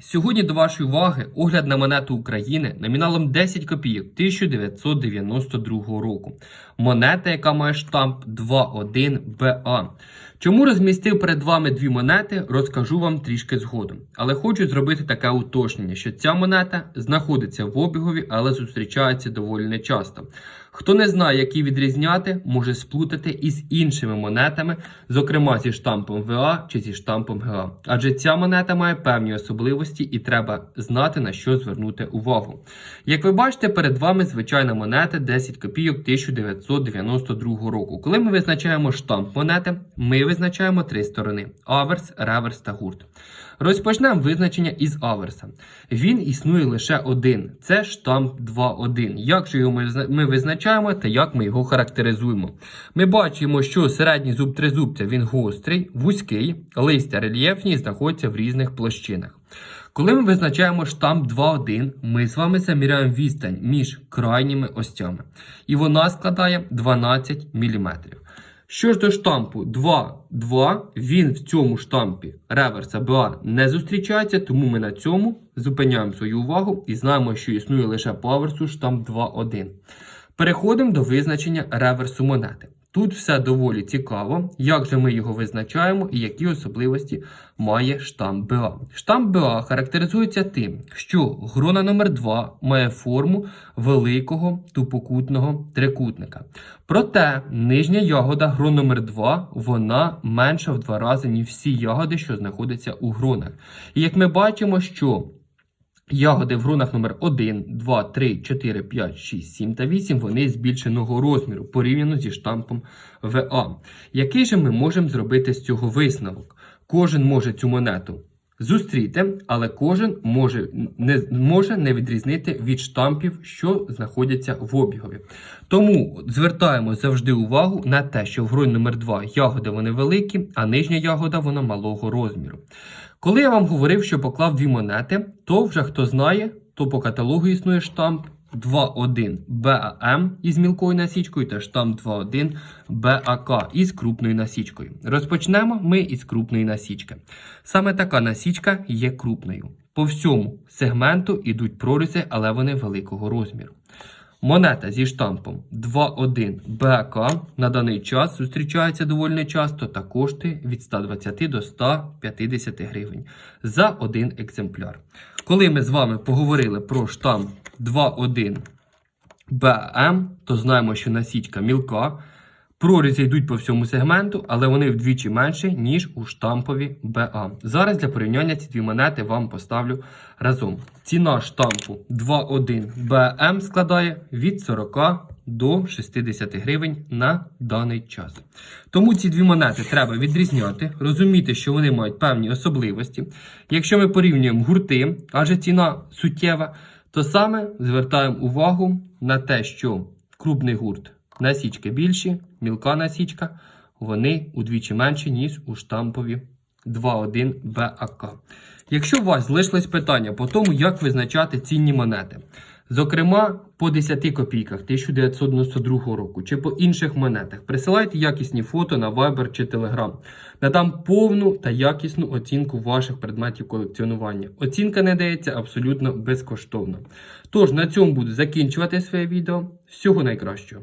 Сьогодні до вашої уваги огляд на монету України номіналом 10 копійок 1992 року. Монета, яка має штамп 21 БА. Чому розмістив перед вами дві монети, розкажу вам трішки згодом. Але хочу зробити таке уточнення, що ця монета знаходиться в обігові, але зустрічається доволі нечасто. Хто не знає, які відрізняти, може сплутати із іншими монетами, зокрема зі штампом ВА чи зі штампом ГА. Адже ця монета має певні особливості і треба знати на що звернути увагу. Як ви бачите, перед вами звичайна монета 10 копійок 1992 року. Коли ми визначаємо штамп монети, ми визначаємо три сторони: аверс, реверс та гурт. Розпочнемо визначення із аверса. Він існує лише один. Це штамп 2.1. Як же його ми визначаємо та як ми його характеризуємо? Ми бачимо, що середній зуб тризубця він гострий, вузький, листя рельєфні знаходяться в різних площинах. Коли ми визначаємо штамп 2.1, ми з вами заміряємо відстань між крайніми остями. І вона складає 12 мм. Що ж до штампу 2.2, він в цьому штампі реверса БА не зустрічається, тому ми на цьому зупиняємо свою увагу і знаємо, що існує лише по аверсу штамп 2.1. Переходимо до визначення реверсу монети. Тут все доволі цікаво, як же ми його визначаємо і які особливості має штамп БА. Штамп БА характеризується тим, що грона номер 2 має форму великого тупокутного трикутника. Проте нижня ягода грон номер 2 вона менша в два рази, ніж всі ягоди, що знаходяться у гронах. І як ми бачимо, що Ягоди в гронах номер 1, 2, 3, 4, 5, 6, 7 та 8 вони збільшеного розміру порівняно зі штампом ВА. Який же ми можемо зробити з цього висновок? Кожен може цю монету зустріти, але кожен може не, може не відрізнити від штампів, що знаходяться в обігові. Тому звертаємо завжди увагу на те, що в гроні номер 2 ягоди вони великі, а нижня ягода вона малого розміру. Коли я вам говорив, що поклав дві монети, то вже хто знає, то по каталогу існує штамп 2.1 BAM із мілкою насічкою та штамп 2.1 BAK із крупною насічкою. Розпочнемо ми із крупної насічки. Саме така насічка є крупною. По всьому сегменту йдуть прорізи, але вони великого розміру. Монета зі штампом 2.1 БК на даний час зустрічається доволі часто та коштує від 120 до 150 гривень за один екземпляр. Коли ми з вами поговорили про штамп 2.1 БМ, то знаємо, що насічка мілка. Прорізи йдуть по всьому сегменту, але вони вдвічі менші, ніж у штампові БА. Зараз для порівняння ці дві монети вам поставлю разом. Ціна штампу 2.1 БМ складає від 40 до 60 гривень на даний час. Тому ці дві монети треба відрізняти, розуміти, що вони мають певні особливості. Якщо ми порівнюємо гурти, адже ціна суттєва, то саме звертаємо увагу на те, що крупний гурт насічки більші, мілка насічка, вони удвічі менші, ніж у штампові 2.1 БАК. Якщо у вас залишились питання по тому, як визначати цінні монети, зокрема по 10 копійках 1992 року чи по інших монетах, присилайте якісні фото на Viber чи Telegram. Надам повну та якісну оцінку ваших предметів колекціонування. Оцінка не дається абсолютно безкоштовно. Тож на цьому буду закінчувати своє відео. Всього найкращого!